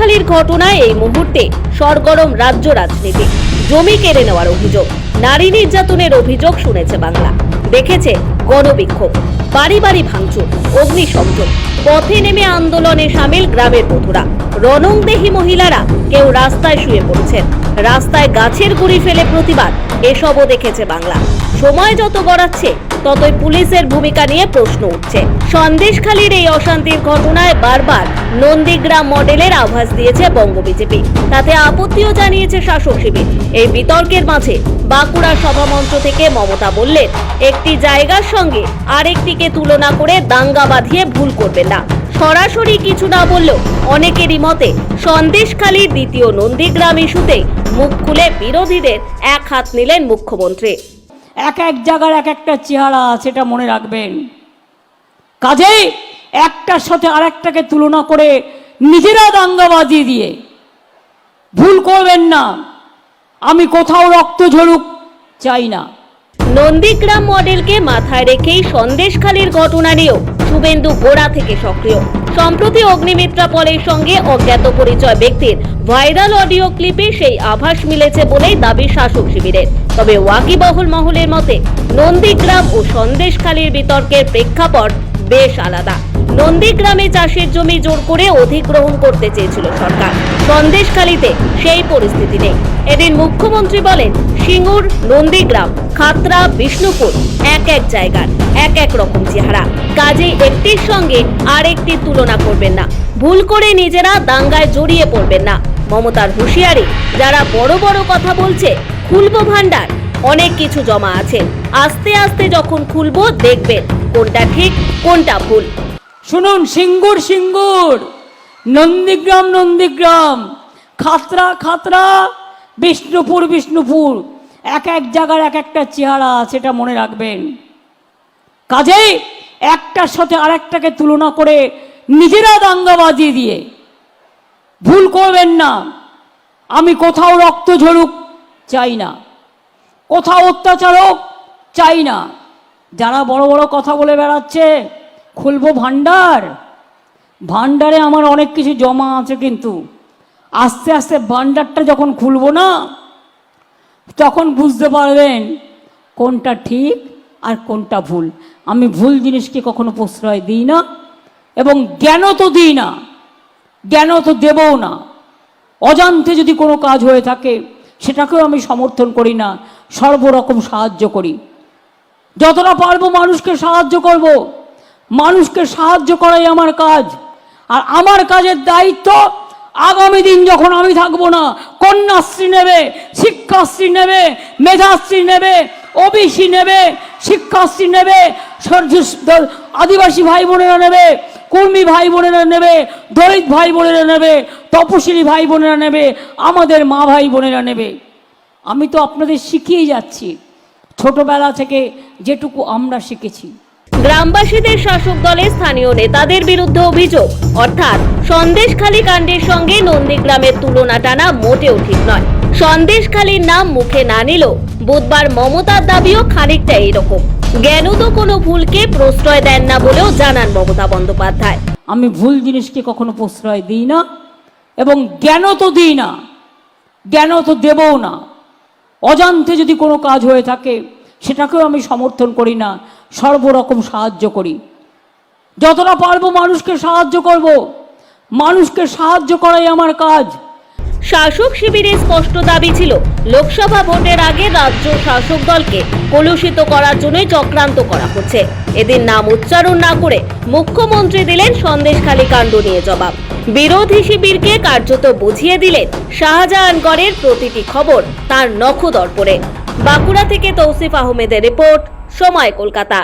সন্দেশখালীর ঘটনায় এই মুহূর্তে সরগরম রাজ্য রাজনীতি। জমি কেড়ে নেওয়ার অভিযোগ। নারী নির্যাতনের অভিযোগ শুনেছে বাংলা। দেখেছে গণবিক্ষোভ। বাড়ি বাড়ি ভাঙচুর, অগ্নিসংযোগ। পথে নেমে আন্দোলনে সামিল গ্রামের বধুরা। রণংদেহী মহিলারা কেউ রাস্তায় শুয়ে পড়েছেন। রাস্তায় গাছের গুড়ি ফেলে প্রতিবাদ। এসবও দেখেছে বাংলা। সময় যত গড়াচ্ছে, ততই পুলিশের ভূমিকা নিয়ে প্রশ্ন উঠছে। সন্দেশখালীর এই অশান্তির ঘটনায় বারবার নন্দীগ্রাম মডেলের আভাস দিয়েছে বঙ্গ বিজেপি। তাতে আপত্তিও জানিয়েছে শাসক শিবির। এই বিতর্কের মাঝে বাঁকুড়া সভামঞ্চ থেকে মমতা বললেন, একটি জায়গার সঙ্গে আরেকটিকে তুলনা করে দাঙ্গা বাঁধিয়ে ভুল করবেন না। সরাসরি কিছু না বললেও অনেকেরই মতে সন্দেশখালীর দ্বিতীয় নন্দীগ্রাম ইস্যুতে মুখ খুলে বিরোধীদের এক হাত নিলেন মুখ্যমন্ত্রী। এক এক জায়গার এক একটা চেহারা সেটা মনে রাখবেন। কাজেই একটার সাথে আরেকটাকে তুলনা করে নিজেরা দাঙ্গা বাজিয়ে দিয়ে। ভুল করবেন না। আমি কোথাও রক্ত ঝরুক, চাই না। নন্দীগ্রাম মডেলকে মাথায় রেখেই সন্দেশখালীর ঘটনা নিয়েও শুভেন্দু গোড়া থেকে সক্রিয়। সম্প্রতি অগ্নিমিত্রা পলের সঙ্গে অজ্ঞাত পরিচয় ব্যক্তির ভাইরাল অডিও ক্লিপে সেই আভাস মিলেছে বলেই দাবি শাসক শিবিরের। তবে ওয়াকিবহুল মহলের মতে, নন্দীগ্রাম ও সন্দেশখালীর বিতর্কের প্রেক্ষাপট বেশ আলাদা। নন্দীগ্রামে চাষের জমি জোর করে অধিগ্রহণ করতে চেয়েছিল সরকার। সন্দেশখালীতে সেই পরিস্থিতি নেই। এদিন মুখ্যমন্ত্রী বলেন সিঙ্গুর, নন্দীগ্রাম, খাতরা, বিষ্ণুপুর, এক এক জায়গার, এক এক রকম চেহারা। কাজেই একটির সঙ্গে আরেকটির তুলনা করবেন না। ভুল করে নিজেরা দাঙ্গায় জড়িয়ে পড়বেন না। মমতার হুঁশিয়ারি, যারা বড় বড় কথা বলছে, খুলবো ভান্ডার অনেক কিছু জমা আছে। আস্তে আস্তে যখন খুলবো, দেখবেন কোনটা ঠিক, কোনটা ভুল। শুনুন, সিঙ্গুর সিঙ্গুর! নন্দীগ্রাম নন্দীগ্রাম! খাতরা খাতরা! বিষ্ণুপুর বিষ্ণুপুর। এক এক জায়গার এক একটা চেহারা সেটা মনে রাখবেন। কাজেই একটার সাথে আরেকটাকে তুলনা করে নিজেরা দাঙ্গা বাজিয়ে দিয়ে। ভুল করবেন না। আমি কোথাও রক্ত ঝরুক, চাই না। কোথাও অত্যাচার হোক, চাই না। যারা বড় বড় কথা বলে বেড়াচ্ছে, খুলবো ভান্ডার ভান্ডারে আমার অনেক কিছু জমা আছে কিন্তু। আস্তে আস্তে ভান্ডারটা যখন খুলবো না, তখন বুঝতে পারবেন কোনটা ঠিক আর কোনটা ভুল। আমি ভুল জিনিসকে কখনো প্রশ্রয় দিই না এবং জ্ঞান তো দিই না জ্ঞান তো দেবও না। অজান্তে যদি কোনো কাজ হয়ে থাকে, সেটাকেও আমি সমর্থন করি না, সর্বরকম সাহায্য করি। যতটা পারব মানুষকে সাহায্য করব, মানুষকে সাহায্য করাই আমার কাজ। আর আমার কাজের দায়িত্ব আগামী দিন যখন আমি থাকব না, কন্যাশ্রী নেবে, শিক্ষাশ্রী নেবে, মেধাশ্রী নেবে, ওবিসি নেবে, শিক্ষাশ্রী নেবে আদিবাসী ভাই বোনেরা নেবে, কর্মী ভাই বোনেরা নেবে দলিত ভাই বোনেরা নেবে, তপশিলি ভাই বোনেরা নেবে, আমাদের মা ভাই বোনেরা নেবে। আমি তো আপনাদের শিখিয়ে যাচ্ছি। ছোটবেলা থেকে যেটুকু আমরা শিখেছি। গ্রামবাসীদের শাসক দলের স্থানীয় নেতাদের বিরুদ্ধে অভিযোগ। অর্থাৎ, সন্দেশখালী কাণ্ডের সঙ্গে নন্দীগ্রামের তুলনা টানা মোটেও ঠিক নয়। সন্দেশখালীর নাম মুখে না নিলেও বুধবার মমতার দাবিও খানিকটা এইরকম জ্ঞানও কোনো ভুলকে প্রশ্রয় দেন না বলেও জানান মমতা বন্দ্যোপাধ্যায়। আমি ভুল জিনিসকে কখনো প্রশ্রয় দিই না এবং জ্ঞানও তো দিই না জ্ঞানও তো দেবও না। অজান্তে যদি কোনো কাজ হয়ে থাকে, সেটাকেও আমি সমর্থন করি না। সর্বরকম সাহায্য করি। যতটা পারব মানুষকে সাহায্য করব। মানুষকে সাহায্য করাই আমার কাজ। শাসক শিবিরের স্পষ্ট দাবি ছিল, লোকসভা ভোটের আগে রাজ্য শাসক দলকে কলুষিত করার জন্যই চক্রান্ত করা হচ্ছে। এদের নাম উচ্চারণ না করে মুখ্যমন্ত্রী দিলেন সন্দেশখালী কাণ্ড নিয়ে জবাব। বিরোধী শিবিরকে কার্যত বুঝিয়ে দিলেন শাহজাহানগড়ের প্রতিটি খবর তার নখদর্পণে। বাঁকুড়া থেকে তৌসিফ আহমেদের রিপোর্ট সময় কলকাতা।